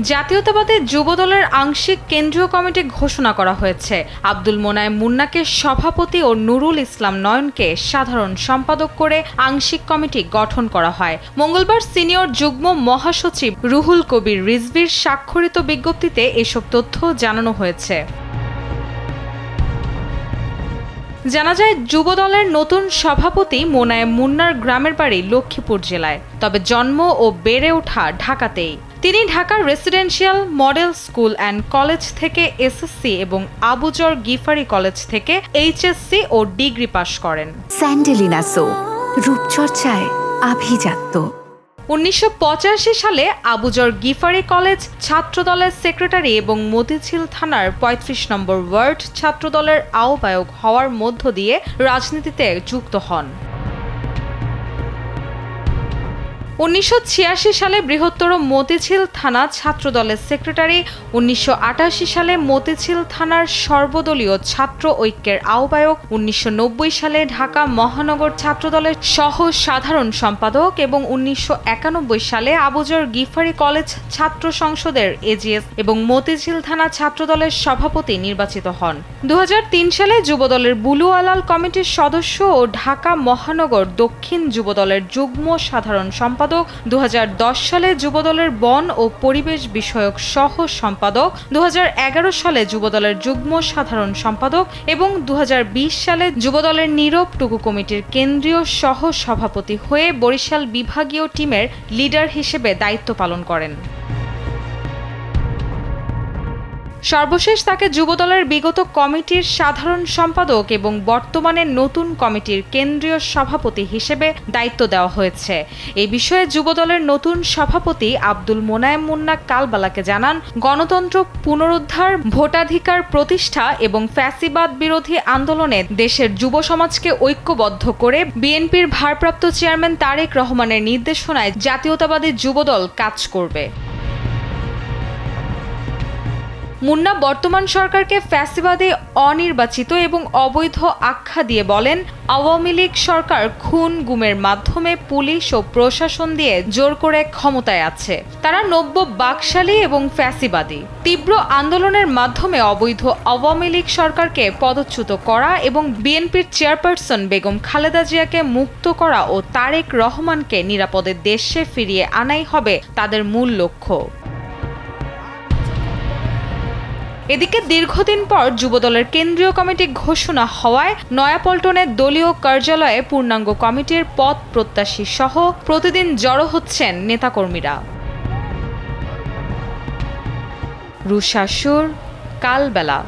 জাতীয়তাবাদী যুবদলের আংশিক কেন্দ্রীয় কমিটি ঘোষণা করা হয়েছে। আব্দুল মোনায় মুন্নাকে সভাপতি ও নুরুল ইসলাম নয়নকে সাধারণ সম্পাদক করে আংশিক কমিটি গঠন করা হয়। মঙ্গলবার সিনিয়র যুগ্ম মহাসচিব রুহুল কবির রিজভির স্বাক্ষরিত বিজ্ঞপ্তিতে এসব তথ্য জানানো হয়েছে। জানা যায়, যুবদলের নতুন সভাপতি মোনায়েম মুন্নার গ্রামের বাড়ি লক্ষ্মীপুর জেলায়। তবে জন্ম ও বেড়ে ওঠা ঢাকাতেই। তিনি ঢাকার residential model school and college থেকে এসএসসি এবং আবুজর গিফারি কলেজ থেকে এইচএসসি ও ডিগ্রি পাশ করেন। স্যান্ডেলিনা সো, রূপচর্চায় আভিজাত্য। উনিশশো পঁচাশি সালে আবুজর গিফারি কলেজ ছাত্রদলের সেক্রেটারি এবং মতিঝিল থানার ৩৫ নম্বর ওয়ার্ড ছাত্রদলের আহ্বায়ক হওয়ার মধ্য দিয়ে রাজনীতিতে যুক্ত হন। উনিশশো ছিয়াশি সালে বৃহত্তর মতিঝিল থানা ছাত্রদলের সেক্রেটারি, উনিশশো আটাশি সালে মতিঝিল থানার সর্বদলীয় ছাত্র ঐক্যের আহ্বায়ক, উনিশশো নব্বই সালে ঢাকা মহানগর ছাত্রদলের সহ সাধারণ সম্পাদক এবং উনিশশো একানব্বই সালে আবুজর গিফারি কলেজ ছাত্র সংসদের এজিএস এবং মতিঝিল থানা ছাত্রদলের সভাপতি নির্বাচিত হন। দু হাজার তিন সালে যুবদলের বুলু আলাল কমিটির সদস্য ও ঢাকা মহানগর দক্ষিণ যুবদলের যুগ্ম সাধারণ সম্পাদক দু হাজার দশ সালে যুবদলের বন ও পরিবেশ বিষয়ক সহ সম্পাদক দু হাজার এগারো সালে যুবদলের যুগ্ম সাধারণ সম্পাদক এবং দু হাজার বিশ সালে যুবদলের নীরব টুকু কমিটির কেন্দ্রীয় সহ সভাপতি হয়ে বরিশাল বিভাগীয় টিমের লিডার হিসেবে দায়িত্ব পালন করেন। সর্বশেষ তাকে যুবদলের বিগত কমিটির সাধারণ সম্পাদক এবং বর্তমানে নতুন কমিটির কেন্দ্রীয় সভাপতি হিসেবে দায়িত্ব দেওয়া হয়েছে। এই বিষয়ে যুবদলের নতুন সভাপতি আব্দুল মোনায়েম মুন্না কালবালাকে জানান, গণতন্ত্র পুনরুদ্ধার, ভোটাধিকার প্রতিষ্ঠা এবং ফ্যাসিবাদ বিরোধী আন্দোলনে দেশের যুব সমাজকে ঐক্যবদ্ধ করে বিএনপির ভারপ্রাপ্ত চেয়ারম্যান তারেক রহমানের নির্দেশনায় জাতীয়তাবাদী যুবদল কাজ করবে। মুন্না বর্তমান সরকারকে ফ্যাসিবাদে অনির্বাচিত এবং অবৈধ আখ্যা দিয়ে বলেন, আওয়ামী লীগ সরকার খুন গুমের মাধ্যমে পুলিশ ও প্রশাসন দিয়ে জোর করে ক্ষমতায় আছে। তারা নব্য বাকশালী এবং ফ্যাসিবাদী। তীব্র আন্দোলনের মাধ্যমে অবৈধ আওয়ামী লীগ সরকারকে পদচ্যুত করা এবং বিএনপির চেয়ারপারসন বেগম খালেদা জিয়াকে মুক্ত করা ও তারেক রহমানকে নিরাপদে দেশে ফিরিয়ে আনাই হবে তাদের মূল লক্ষ্য। এদিকে দীর্ঘদিন পর যুবদলের কেন্দ্রীয় কমিটি ঘোষণা হওয়ায় নয়াপল্টনের দলীয় কার্যালয়ে পূর্ণাঙ্গ কমিটির পদ প্রত্যাশী সহ প্রতিদিন জড়ো হচ্ছেন নেতাকর্মীরা। রুশাসুর কালবেলা।